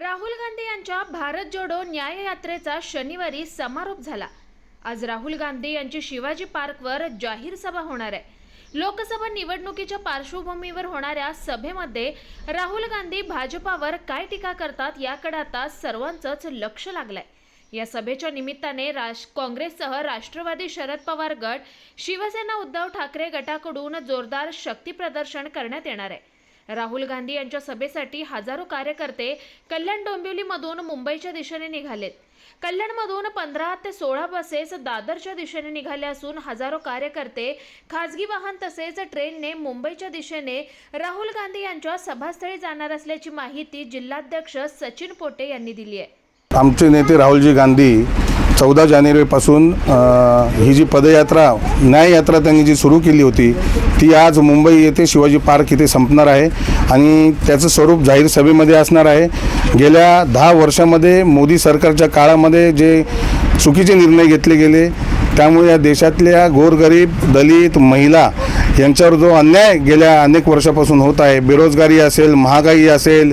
राहुल गांधी यांच्या भारत जोडो न्याय यात्रेचा शनिवारी समारोप झाला. आज राहुल गांधी यांची शिवाजी पार्कवर जाहीर सभा होणार आहे. लोकसभा निवडणुकीच्या पार्श्वभूमीवर होणाऱ्या सभेमध्ये राहुल गांधी भाजपावर काय टीका करतात याकडे आता सर्वांचंच लक्ष लागलंय. या सभेच्या निमित्ताने राज काँग्रेससह राष्ट्रवादी शरद पवार गट शिवसेना उद्धव ठाकरे गटाकडून जोरदार शक्ती प्रदर्शन करण्यात येणार आहे. राहुल गांधी यांच्या सभेसाठी हजारो कार्यकर्ते कल्याण डोंबिवलीमधून मुंबईच्या दिशेने निघालेत. कल्याणमधून पंधरा ते सोळा बसेस दादरच्या दिशेने निघाल्या असून हजारो कार्यकर्ते खासगी वाहन तसेच ट्रेनने मुंबईच्या दिशेने राहुल गांधी यांच्या सभास्थळी जाणार असल्याची माहिती जिल्हाध्यक्ष सचिन पोटे यांनी दिली आहे. आमचे नेते राहुलजी गांधी चौदा जानेवारीपासून ही जी पदयात्रा न्याययात्रा त्यांनी जी सुरू केली होती ती आज मुंबई येथे शिवाजी पार्क इथे संपणार आहे आणि त्याचं स्वरूप जाहीर सभेमध्ये असणार आहे. गेल्या दहा वर्षामध्ये मोदी सरकारच्या काळामध्ये जे चुकीचे निर्णय घेतले गेले त्यामुळे या देशातल्या गोरगरीब दलित महिला यांच्यावर जो अन्याय गेल्या अनेक वर्षापासून होत आहे बेरोजगारी असेल महागाई असेल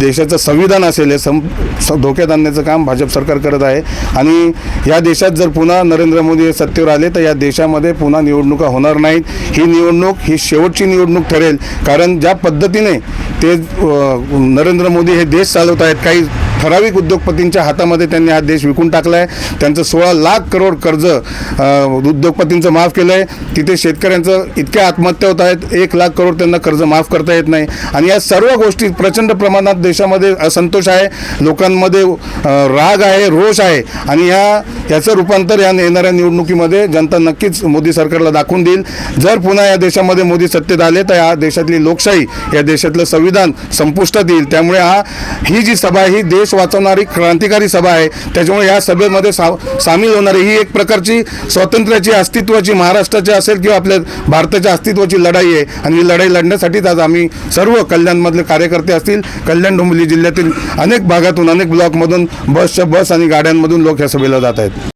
देशाचं संविधान असेल हे सं स- धोक्यात आणण्याचं काम भाजप सरकार करत आहे. आणि या देशात जर पुन्हा नरेंद्र मोदी हे सत्तेवर आले तर या देशामध्ये पुन्हा निवडणुका होणार नाहीत. ही निवडणूक ही शेवटची निवडणूक ठरेल. कारण ज्या पद्धतीने ते नरेंद्र मोदी हे देश चालवत आहेत काही ठराविक उद्योगपतींच्या हातामध्ये त्यांनी हा देश विकून टाकला आहे त्यांचं सोळा लाख करोड कर्ज उद्योगपतींचं माफ केलं आहे तिथे शेतकऱ्यांचं इतक्या आत्महत्या होत आहेत. एक लाख करोड त्यांना कर्ज माफ करता येत नाही. आणि या सर्व गोष्टी प्रचंड प्रमाणात देशामध्ये असंतोष आहे. लोकांमध्ये राग आहे रोष आहे. आणि या याचं रूपांतर या येणाऱ्या निवडणुकीमध्ये जनता नक्कीच मोदी सरकारला दाखवून देईल. जर पुन्हा या देशामध्ये मोदी सत्तेत आले तर या देशातली लोकशाही या देशातलं संविधान संपुष्टात येईल. त्यामुळे हा ही जी सभा ही देश वाचवणारी क्रांतिकारी सभा आहे. त्याच्यामुळे या सभेमध्ये सा सामील होणारी ही एक प्रकारची स्वातंत्र्याची अस्तित्वाची महाराष्ट्राची असेल किंवा आपल्या भारताच्या अस्तित्वाची लढाई आहे. आणि ही लढाई लढण्यासाठीच आज आम्ही सर्व कल्याणमधले कार्यकर्ते असतील कल्याण डोंबिवली जिल्ह्यातील अनेक भागातून अनेक ब्लॉकमधून बसच्या बस आणि गाड्यांमधून लोक या सभेला जात आहेत.